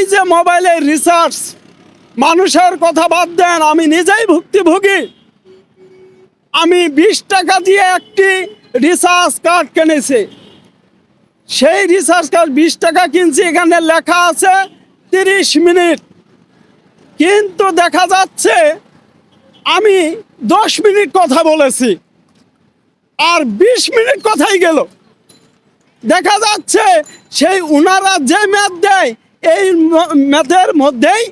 এই যে মোবাইলের রিসার্চ মানুষের কথা বাদ দেন, আমি নিজেই ভুক্তিভোগী। আমি বিশ টাকা দিয়ে একটি রিসার্চ কার্ড কিনেছি। সেই রিসার্চ কার্ড বিশ টাকা কিনছি, এখানে লেখা আছে তিরিশ মিনিট। কিন্তু দেখা যাচ্ছে, আমি দশ মিনিট কথা বলেছি, আর বিশ মিনিট কথাই গেল। দেখা যাচ্ছে, সেই উনারা যে ম্যাথ দেয় এই ম্যাথের মধ্যেই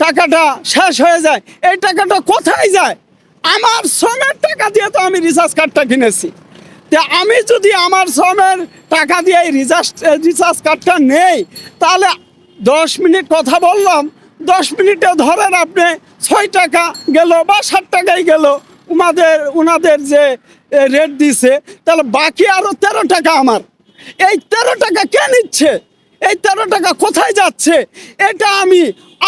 টাকাটা শেষ হয়ে যায়। এই টাকাটা কোথায় যায়? আমার শ্রমের টাকা দিয়ে তো আমি রিচার্জ কার্ডটা কিনেছি। তা আমি যদি আমার শ্রমের টাকা দিয়ে এই রিচার্জ রিচার্জ কার্ডটা নেই, তাহলে দশ মিনিট কথা বললাম। দশ মিনিটে ধরেন আপনি ছয় টাকা গেল বা ষাট টাকাই গেল উনাদের উনাদের যে রেট দিছে, তাহলে বাকি আরও তেরো টাকা আমার। এই তেরো টাকা কে নিচ্ছে? এই তেরো টাকা কোথায় যাচ্ছে? এটা আমি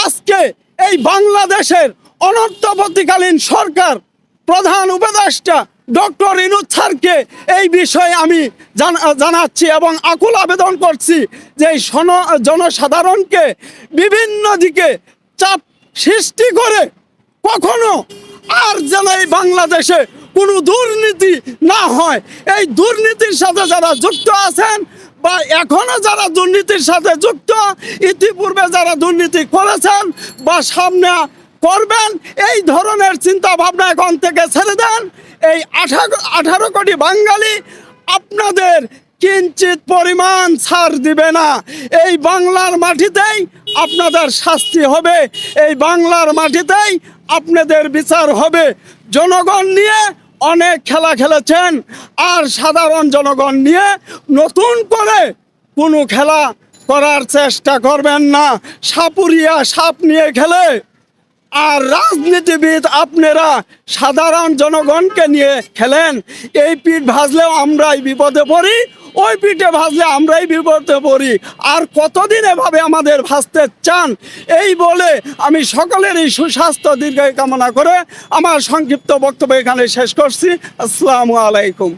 আজকে এই বাংলাদেশের অনন্তবর্তীকালীন সরকার প্রধান উপদেষ্টা ডক্টর ইনুদ স্যারকে এই বিষয়ে আমি জানা- জানাচ্ছি এবং আকুল আবেদন করছি যে জনসাধারণকে বিভিন্ন দিকে চাপ সৃষ্টি করে কখনো আর যেন এই বাংলাদেশে কোনো দুর্নীতি না হয়। এই দুর্নীতির সাথে যারা যুক্ত আছেন বা এখনও যারা দুর্নীতির সাথে যুক্ত, ইতিপূর্বে যারা দুর্নীতি করেছেন বা সামনে করবেন, এই ধরনের চিন্তা ভাবনা এখন থেকে ছেড়ে দেন। এই আঠারো আঠারো কোটি বাঙালি আপনাদের কিঞ্চিত পরিমাণ ছাড় দিবে না। এই বাংলার মাটিতেই আপনাদের শাস্তি হবে। এই বাংলার মাটিতেই আপনাদের বিচার হবে। জনগণ নিয়ে অনেক খেলা খেলেছেন আর সাধারণ জনগণ নিয়ে নতুন করে কোনো খেলা করার চেষ্টা করবেন না। সাপুরিয়া সাপ নিয়ে খেলে। আর রাজনীতিবিদ আপনারা সাধারণ জনগণকে নিয়ে খেলেন। এই পিঠ ভাজলেও আমরাই বিপদে পড়ি। ওই পিঠে ভাজলে আমরাই বিপদে পড়ি। আর কতদিন এভাবে আমাদের ভাজতে চান? এই বলে আমি সকলেরই সুস্বাস্থ্য দীর্ঘায়ু কামনা করে আমার সংক্ষিপ্ত বক্তব্য এখানে শেষ করছি। আসসালামু আলাইকুম।